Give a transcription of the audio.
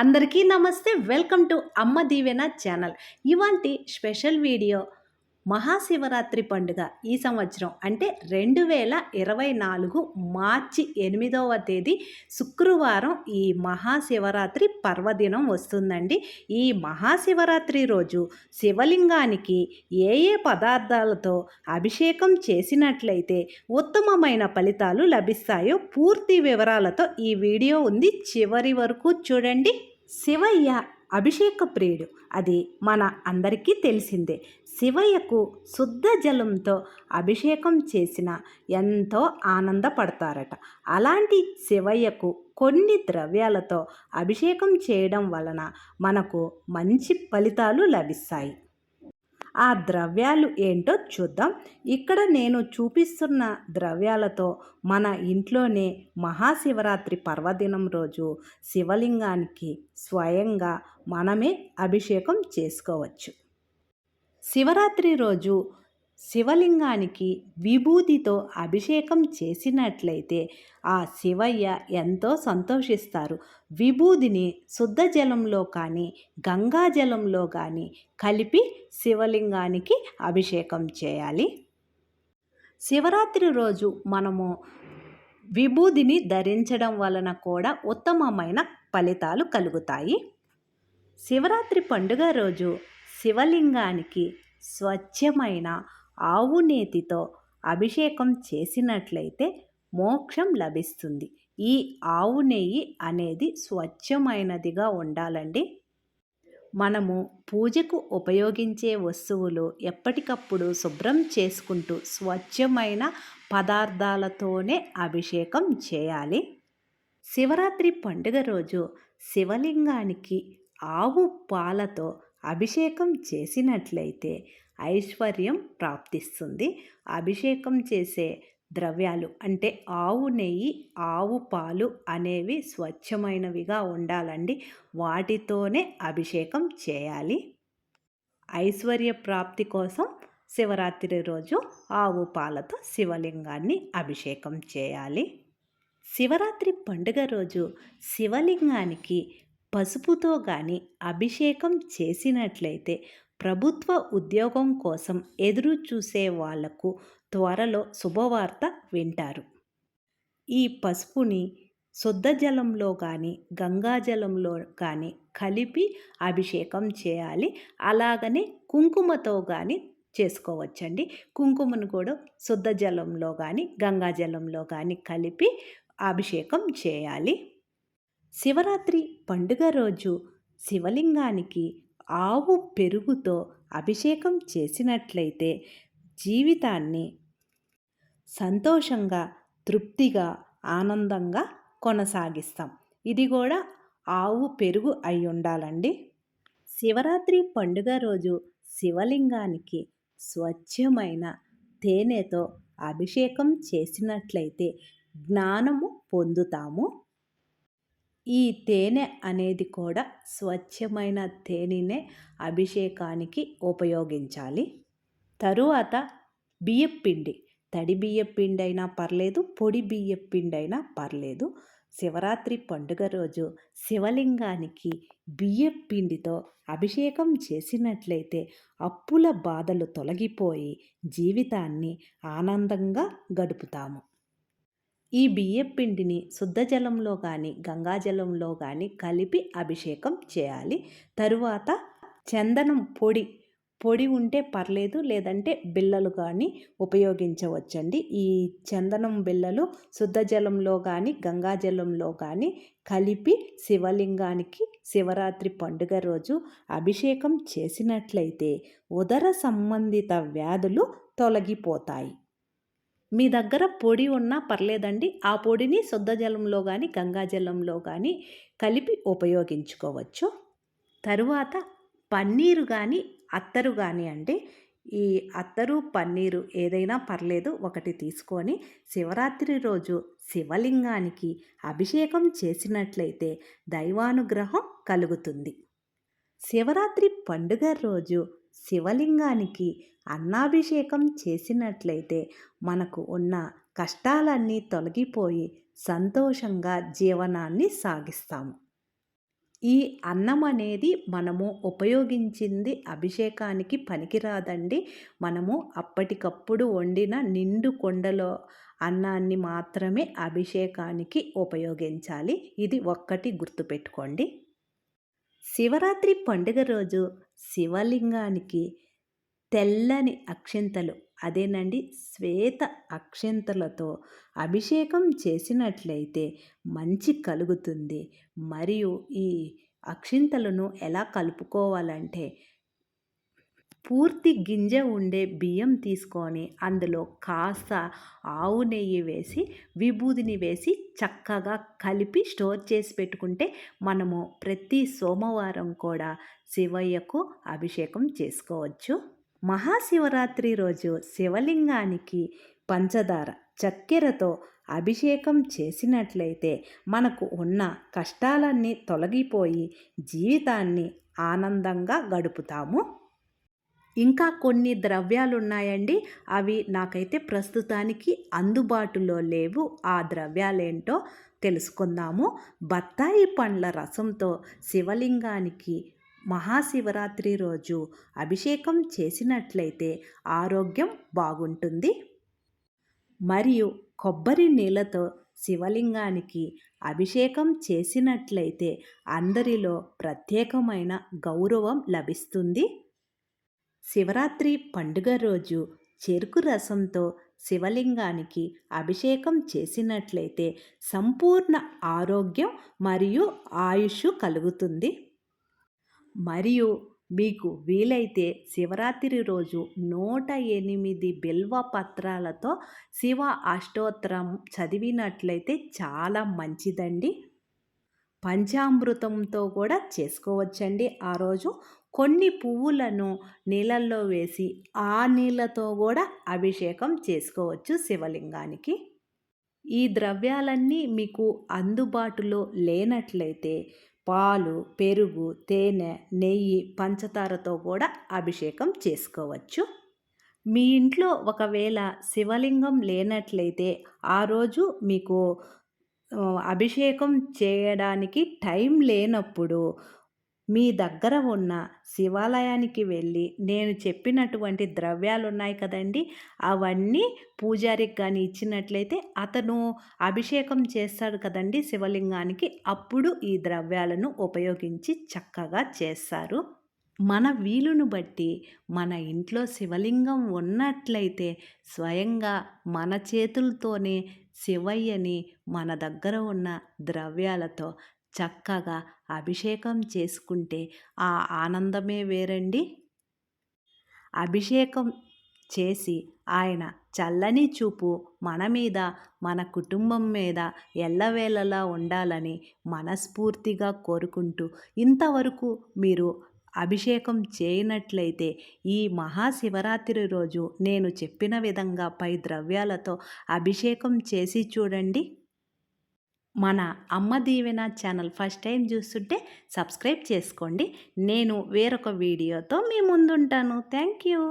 అందరికీ నమస్తే. Welcome to Amma Deevena channel. ఇవాంటి special video Mahashivratri పండుగ ఈ సంవత్సరం అంటే రెండు వేల ఇరవై నాలుగు మార్చి ఎనిమిదవ తేదీ శుక్రవారం ఈ మహాశివరాత్రి పర్వదినం వస్తుందండి. ఈ మహాశివరాత్రి రోజు శివలింగానికి ఏ ఏ పదార్థాలతో అభిషేకం చేసినట్లయితే ఉత్తమమైన ఫలితాలు లభిస్తాయో పూర్తి వివరాలతో ఈ వీడియో ఉంది. చివరి వరకు చూడండి. శివయ్య అభిషేక ప్రియుడు అది మన అందరికీ తెలిసిందే. శివయ్యకు శుద్ధ జలంతో అభిషేకం చేసిన ఎంతో ఆనందపడతారట. అలాంటి శివయ్యకు కొన్ని ద్రవ్యాలతో అభిషేకం చేయడం వలన మనకు మంచి ఫలితాలు లభిస్తాయి. ఆ ద్రవ్యాలు ఏంటో చూద్దాం. ఇక్కడ నేను చూపిస్తున్న ద్రవ్యాలతో మన ఇంట్లోనే మహాశివరాత్రి పర్వదినం రోజు శివలింగానికి స్వయంగా మనమే అభిషేకం చేసుకోవచ్చు. శివరాత్రి రోజు శివలింగానికి విభూతితో అభిషేకం చేసినట్లయితే ఆ శివయ్య ఎంతో సంతోషిస్తారు. విభూదిని శుద్ధ జలంలో కానీ గంగా జలంలో కానీ కలిపి శివలింగానికి అభిషేకం చేయాలి. శివరాత్రి రోజు మనము విభూదిని ధరించడం వలన కూడా ఉత్తమమైన ఫలితాలు కలుగుతాయి. శివరాత్రి పండుగ రోజు శివలింగానికి స్వచ్ఛమైన ఆవు నేతితో అభిషేకం చేసినట్లయితే మోక్షం లభిస్తుంది. ఈ ఆవు నెయ్యి అనేది స్వచ్ఛమైనదిగా ఉండాలండి. మనము పూజకు ఉపయోగించే వస్తువులు ఎప్పటికప్పుడు శుభ్రం చేసుకుంటూ స్వచ్ఛమైన పదార్థాలతోనే అభిషేకం చేయాలి. శివరాత్రి పండుగ రోజు శివలింగానికి ఆవు పాలతో అభిషేకం చేసినట్లయితే ఐశ్వర్యం ప్రాప్తిస్తుంది. అభిషేకం చేసే ద్రవ్యాలు అంటే ఆవు నెయ్యి ఆవు పాలు అనేవి స్వచ్ఛమైనవిగా ఉండాలండి. వాటితోనే అభిషేకం చేయాలి. ఐశ్వర్య ప్రాప్తి కోసం శివరాత్రి రోజు ఆవు పాలతో శివలింగాన్ని అభిషేకం చేయాలి. శివరాత్రి పండుగ రోజు శివలింగానికి పసుపుతో కానీ అభిషేకం చేసినట్లయితే ప్రభుత్వ ఉద్యోగం కోసం ఎదురు చూసే వాళ్ళకు త్వరలో శుభవార్త వింటారు. ఈ పసుపుని శుద్ధజలంలో కానీ గంగాజలంలో కానీ కలిపి అభిషేకం చేయాలి. అలాగనే కుంకుమతో కానీ చేసుకోవచ్చండి. కుంకుమను కూడా శుద్ధ జలంలో కానీ గంగాజలంలో కానీ కలిపి అభిషేకం చేయాలి. శివరాత్రి పండుగ రోజు శివలింగానికి ఆవు పెరుగుతో అభిషేకం చేసినట్లయితే జీవితాన్ని సంతోషంగా తృప్తిగా ఆనందంగా కొనసాగిస్తాం. ఇది కూడా ఆవు పెరుగు అయి ఉండాలండి. శివరాత్రి పండుగ రోజు శివలింగానికి స్వచ్ఛమైన తేనెతో అభిషేకం చేసినట్లయితే జ్ఞానము పొందుతాము. ఈ తేనె అనేది కూడా స్వచ్ఛమైన తేనెనే అభిషేకానికి ఉపయోగించాలి. తరువాత బియ్యపిండి తడి బియ్యపిండి అయినా పర్లేదు పొడి బియ్యపిండి అయినా పర్లేదు. శివరాత్రి పండుగ రోజు శివలింగానికి బియ్యపిండితో అభిషేకం చేసినట్లయితే అప్పుల బాధలు తొలగిపోయి జీవితాన్ని ఆనందంగా గడుపుతాము. ఈ బియ్యపిండిని శుద్ధ జలంలో కానీ గంగాజలంలో కానీ కలిపి అభిషేకం చేయాలి. తరువాత చందనం పొడి పొడి ఉంటే పర్లేదు లేదంటే బిళ్ళలు కానీ ఉపయోగించవచ్చండి. ఈ చందనం బిళ్ళలు శుద్ధ జలంలో కానీ గంగాజలంలో కానీ కలిపి శివలింగానికి శివరాత్రి పండుగ రోజు అభిషేకం చేసినట్లయితే ఉదర సంబంధిత వ్యాధులు తొలగిపోతాయి. మీ దగ్గర పొడి ఉన్నా పర్లేదండి. ఆ పొడిని శుద్ధజలంలో కానీ గంగాజలంలో కానీ కలిపి ఉపయోగించుకోవచ్చు. తరువాత పన్నీరు కానీ అత్తరు కానీ అంటే ఈ అత్తరు పన్నీరు ఏదైనా పర్లేదు ఒకటి తీసుకొని శివరాత్రి రోజు శివలింగానికి అభిషేకం చేసినట్లయితే దైవానుగ్రహం కలుగుతుంది. శివరాత్రి పండుగ రోజు శివలింగానికి అన్నాభిషేకం చేసినట్లయితే మనకు ఉన్న కష్టాలన్నీ తొలగిపోయి సంతోషంగా జీవనాన్ని సాగిస్తాము ఈ అన్నం అనేది మనము ఉపయోగించింది అభిషేకానికి పనికిరాదండి. మనము అప్పటికప్పుడు వండిన నిండు కొండలో అన్నాన్ని మాత్రమే అభిషేకానికి ఉపయోగించాలి. ఇది ఒక్కటి గుర్తుపెట్టుకోండి. శివరాత్రి పండుగ రోజు శివలింగానికి తెల్లని అక్షింతలు అదేనండి శ్వేత అక్షింతలతో అభిషేకం చేసినట్లయితే మంచి కలుగుతుంది. మరియు ఈ అక్షింతలను ఎలా కలుపుకోవాలంటే పూర్తి గింజ ఉండే బియ్యం తీసుకొని అందులో కాస్త ఆవు నెయ్యి వేసి విభూదిని వేసి చక్కగా కలిపి స్టోర్ చేసి పెట్టుకుంటే మనము ప్రతి సోమవారం కూడా శివయ్యకు అభిషేకం చేసుకోవచ్చు. మహాశివరాత్రి రోజు శివలింగానికి పంచదార చక్కెరతో అభిషేకం చేసినట్లయితే మనకు ఉన్న కష్టాలన్నీ తొలగిపోయి జీవితాన్ని ఆనందంగా గడుపుతాము. ఇంకా కొన్ని ద్రవ్యాలు ఉన్నాయండి అవి నాకైతే ప్రస్తుతానికి అందుబాటులో లేవు. ఆ ద్రవ్యాలేంటో తెలుసుకుందాము. బత్తాయి పండ్ల రసంతో శివలింగానికి మహాశివరాత్రి రోజు అభిషేకం చేసినట్లయితే ఆరోగ్యం బాగుంటుంది. మరియు కొబ్బరి నీళ్ళతో శివలింగానికి అభిషేకం చేసినట్లయితే అందరిలో ప్రత్యేకమైన గౌరవం లభిస్తుంది. శివరాత్రి పండుగ రోజు చెరుకు రసంతో శివలింగానికి అభిషేకం చేసినట్లయితే సంపూర్ణ ఆరోగ్యం మరియు ఆయుష్ కలుగుతుంది. మరియు మీకు వీలైతే శివరాత్రి రోజు నూట ఎనిమిది బిల్వ పత్రాలతో శివ అష్టోత్తరం చదివినట్లయితే చాలా మంచిదండి. పంచామృతంతో కూడా చేసుకోవచ్చండి ఆ రోజు. కొన్ని పువ్వులను నీళ్ళల్లో వేసి ఆ నీళ్ళతో కూడా అభిషేకం చేసుకోవచ్చు శివలింగానికి. ఈ ద్రవ్యాలన్నీ మీకు అందుబాటులో లేనట్లయితే పాలు పెరుగు తేనె నెయ్యి పంచదారతో కూడా అభిషేకం చేసుకోవచ్చు. మీ ఇంట్లో ఒకవేళ శివలింగం లేనట్లయితే ఆ రోజు మీకు అభిషేకం చేయడానికి టైం లేనప్పుడు మీ దగ్గర ఉన్న శివాలయానికి వెళ్ళి నేను చెప్పినటువంటి ద్రవ్యాలు ఉన్నాయి కదండి అవన్నీ పూజారికి కానీ ఇచ్చినట్లయితే అతను అభిషేకం చేస్తాడు కదండి శివలింగానికి. అప్పుడు ఈ ద్రవ్యాలను ఉపయోగించి చక్కగా చేస్తారు. మన వీలును బట్టి మన ఇంట్లో శివలింగం ఉన్నట్లయితే స్వయంగా మన చేతులతోనే శివయ్యని మన దగ్గర ఉన్న ద్రవ్యాలతో చక్కగా అభిషేకం చేసుకుంటే ఆ ఆనందమే వేరండి. అభిషేకం చేసి ఆయన చల్లని చూపు మన మీద మన కుటుంబం మీద ఎల్లవేళలా ఉండాలని మనస్ఫూర్తిగా కోరుకుంటూ ఇంతవరకు మీరు అభిషేకం చేయనట్లయితే ఈ మహాశివరాత్రి రోజు నేను చెప్పిన విధంగా పై ద్రవ్యాలతో అభిషేకం చేసి చూడండి. మన అమ్మ దీవెన ఛానల్ ఫస్ట్ టైం చూస్తుంటే సబ్స్క్రైబ్ చేసుకోండి. నేను వేరొక వీడియోతో మీ ముందుంటాను. Thank you.